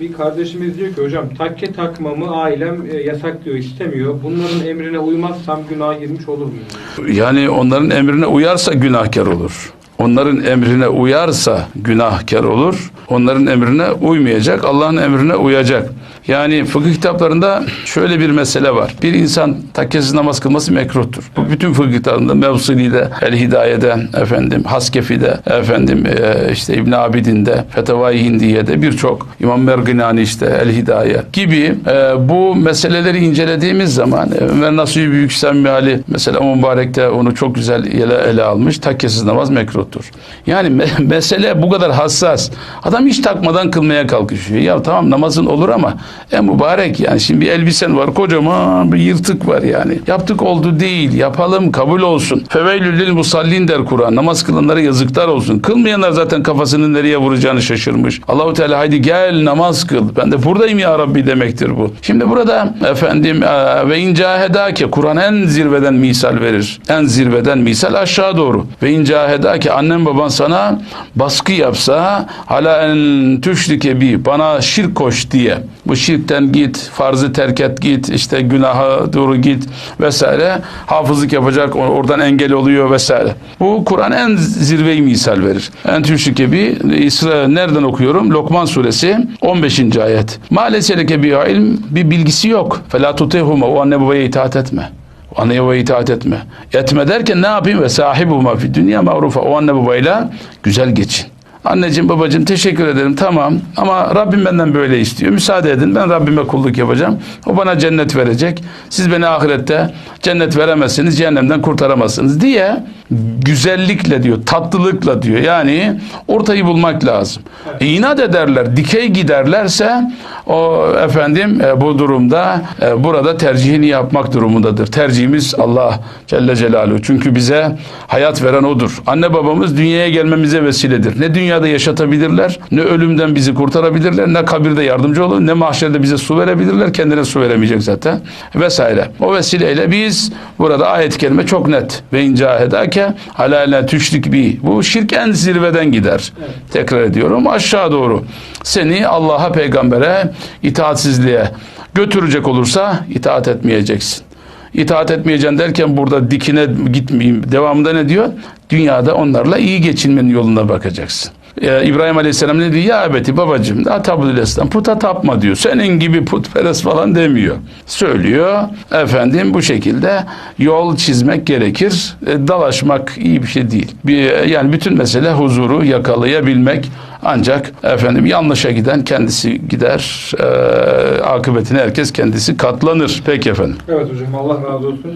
Bir kardeşimiz diyor ki hocam takke takmamı ailem e, yasaklıyor, istemiyor. Bunların emrine uymazsam günaha girmiş olur muyum? Yani onların emrine uyarsa günahkar olur. Onların emrine uyarsa günahkar olur. Onların emrine uymayacak, Allah'ın emrine uyacak. Yani fıkıh kitaplarında şöyle bir mesele var. Bir insan takkesiz namaz kılması mekruhtur. Bu bütün fıkıh kitaplarında Mevsili'de, El Hidaye'de, efendim Haskefi'de, efendim e, işte İbn Abidin'de, Fetavai Hindiye'de birçok İmam Merginani işte El Hidaye gibi e, bu meseleleri incelediğimiz zaman Ömer Nasuhi Büyük İslam Meali mesela o mübarekte onu çok güzel ele, ele almış. Takkesiz namaz mekruhtur. Yani me- mesele bu kadar hassas. Adam hiç takmadan kılmaya kalkışıyor. Ya tamam namazın olur ama e mübarek yani şimdi bir elbisen var kocaman bir yırtık var yani. Yaptık oldu değil. Yapalım kabul olsun. Feveylül lil musallin der Kur'an. Namaz kılanlara yazıklar olsun. Kılmayanlar zaten kafasını nereye vuracağını şaşırmış. Allahu Teala haydi gel namaz kıl. Ben de buradayım ya Rabbi demektir bu. Şimdi burada efendim e, ve incahedake Kur'an en zirveden misal verir. En zirveden misal aşağı doğru. Ve incahedake annem baban sana baskı yapsa hala en tüşrike bi bana şirk koş diye. Bu şirkten git, farzı terk et git, işte günaha doğru git vesaire. Hafızlık yapacak, or- oradan engel oluyor vesaire. Bu Kur'an en zirveyi misal verir. En tüşrike bi İsra nereden okuyorum? Lokman suresi 15. ayet. Maalesef bir ilm bir bilgisi yok. Fela tutihuma o anne babaya itaat etme. Anneye babaya itaat etme. Etme derken ne yapayım? Ve sahibuma fi dünya ma'rufa. O anne babayla güzel geçin. Anneciğim babacığım teşekkür ederim tamam ama Rabbim benden böyle istiyor. Müsaade edin ben Rabbime kulluk yapacağım. O bana cennet verecek. Siz beni ahirette cennet veremezsiniz, cehennemden kurtaramazsınız diye güzellikle diyor, tatlılıkla diyor. Yani ortayı bulmak lazım. E, inat ederler, dikey giderlerse o efendim e, bu durumda e, burada tercihini yapmak durumundadır. Tercihimiz Allah Celle Celaluhu. Çünkü bize hayat veren odur. Anne babamız dünyaya gelmemize vesiledir. Ne dünyada yaşatabilirler, ne ölümden bizi kurtarabilirler, ne kabirde yardımcı olur, ne mahşerde bize su verebilirler. Kendine su veremeyecek zaten. Vesaire. O vesileyle biz burada ayet-i kerime çok net. Ve incahedake ala la tüşrik bi. Bu şirk en zirveden gider. Tekrar ediyorum. Aşağı doğru. Seni Allah'a, peygambere itaatsizliğe götürecek olursa itaat etmeyeceksin. İtaat etmeyeceksin derken burada dikine gitmeyeyim. Devamında ne diyor? Dünyada onlarla iyi geçinmenin yoluna bakacaksın. Ee, İbrahim Aleyhisselam ne diyor? Ya ebeti babacığım da tabudül eslam puta tapma diyor. Senin gibi putperest falan demiyor. Söylüyor. Efendim bu şekilde yol çizmek gerekir. E, dalaşmak iyi bir şey değil. Bir, yani bütün mesele huzuru yakalayabilmek. Ancak efendim yanlışa giden kendisi gider. E, akıbetine herkes kendisi katlanır. Peki efendim. Evet hocam Allah razı olsun.